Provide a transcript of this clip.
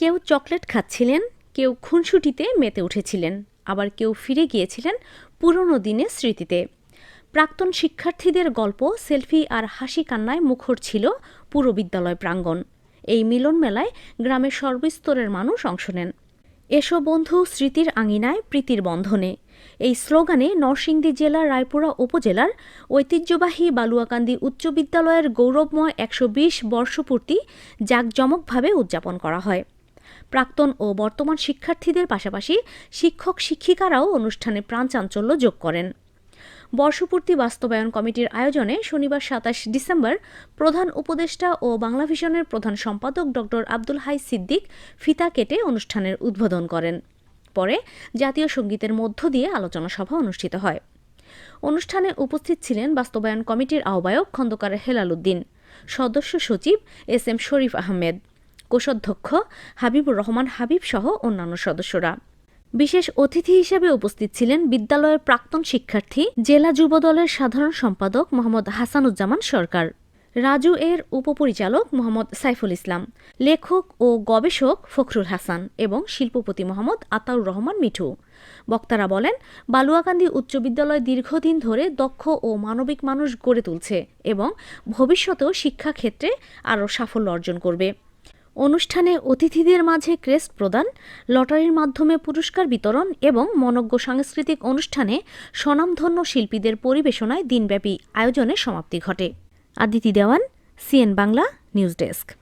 কেউ চকলেট খাচ্ছিলেন, কেউ খুনসুটিতে মেতে উঠেছিলেন, আবার কেউ ফিরে গিয়েছিলেন পুরনো দিনের স্মৃতিতে। প্রাক্তন শিক্ষার্থীদের গল্প, সেলফি আর হাসি কান্নায় মুখর ছিল পুরো বিদ্যালয় প্রাঙ্গণ। এই মিলন মেলায় গ্রামের সর্বস্তরের মানুষ অংশ নেন। এসো বন্ধু স্মৃতির আঙিনায় প্রীতির বন্ধনে। এই স্লোগানে নরসিংদী জেলার রায়পুরা উপজেলার ঐতিহ্যবাহী বালুয়াকান্দি উচ্চ বিদ্যালয়ের গৌরবময় একশো বিশ বর্ষপূর্তি জাঁকজমকভাবে উদযাপন করা হয়। প্রাক্তন ও বর্তমান শিক্ষার্থীদের পাশাপাশি শিক্ষক শিক্ষিকারাও অনুষ্ঠানে প্রাণ চাঞ্চল্য যোগ করেন। বর্ষপূর্তি বাস্তবায়ন কমিটির আয়োজনে শনিবার সাতাশ ডিসেম্বর প্রধান উপদেষ্টা ও বাংলা ভিশনের প্রধান সম্পাদক ড. আব্দুল হাই সিদ্দিক ফিতা কেটে অনুষ্ঠানের উদ্বোধন করেন। পরে জাতীয় সঙ্গীতের মধ্য দিয়ে আলোচনা সভা অনুষ্ঠিত হয়। অনুষ্ঠানে উপস্থিত ছিলেন বাস্তবায়ন কমিটির আহ্বায়ক খন্দকার হেলাল উদ্দিন। সদস্য সচিব এস এম শরীফ আহমেদ। কোষাধ্যক্ষ হাবিবুর রহমান হাবিব সহ অন্যান্য সদস্যরা। বিশেষ অতিথি হিসেবে উপস্থিত ছিলেন বিদ্যালয়ের প্রাক্তন শিক্ষার্থী, জেলা যুবদলের সাধারণ সম্পাদক মোহাম্মদ হাসানুজ্জামান সরকার, রাজু এর উপপরিচালক মোহাম্মদ সাইফুল ইসলাম, লেখক ও গবেষক ফখরুল হাসান এবং শিল্পপতি মোহাম্মদ আতাউর রহমান মিঠু। বক্তারা বলেন, বালুয়াকান্দি উচ্চ বিদ্যালয় দীর্ঘদিন ধরে দক্ষ ও মানবিক মানুষ গড়ে তুলছে এবং ভবিষ্যতেও শিক্ষাক্ষেত্রে আরও সাফল্য অর্জন করবে। অনুষ্ঠানে অতিথিদের মাঝে ক্রেস্ট প্রদান, লটারির মাধ্যমে পুরস্কার বিতরণ এবং মনজ্ঞ সাংস্কৃতিক অনুষ্ঠানে স্বনামধন্য শিল্পীদের পরিবেশনায় দিনব্যাপী আয়োজনের সমাপ্তি ঘটে। Aditi Dewan, CN Bangla, news desk.